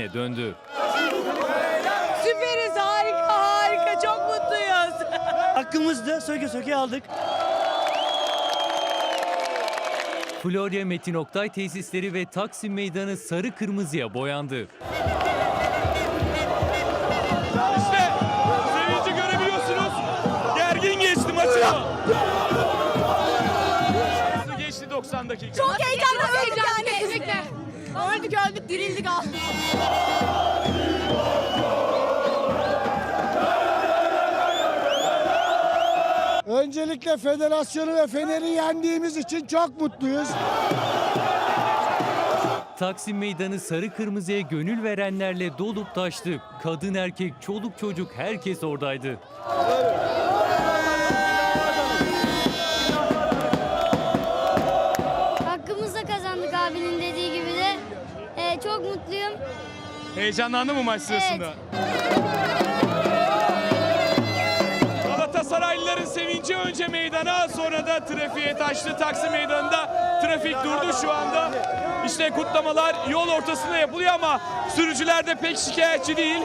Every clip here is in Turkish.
döndü. Süperiz harika harika çok mutluyuz. Hakkımızdı söke söke aldık. Florya Metin Oktay tesisleri ve Taksim Meydanı sarı kırmızıya boyandı. İşte sevinci görebiliyorsunuz. Gergin geçti maçı. Nasıl geçti 90 dakika? Çok heyecanlı öldük yani. Öldük öldük dirildik. Öncelikle federasyonu ve Fener'i yendiğimiz için çok mutluyuz. Taksim Meydanı sarı kırmızıya gönül verenlerle dolup taştı. Kadın erkek, çoluk çocuk herkes oradaydı. Hakkımızda kazandık abinin dediği gibi. Ee, çok mutluyum. Heyecanlandı mı maç sırasında? Galatasaraylıların sevinci önce meydana sonra da trafiğe taştı. Taksim meydanında trafik durdu şu anda. İşte kutlamalar yol ortasında yapılıyor ama sürücüler de pek şikayetçi değil.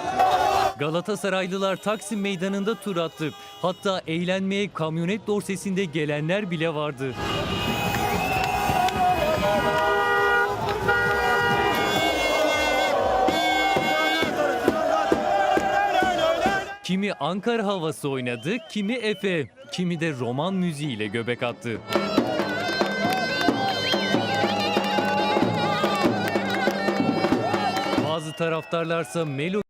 Galatasaraylılar Taksim Meydanı'nda tur attı. Hatta eğlenmeye kamyonet dorsesinde gelenler bile vardı. Kimi Ankara havası oynadı, kimi Efe, kimi de roman müziğiyle göbek attı. Bazı taraftarlarsa Melo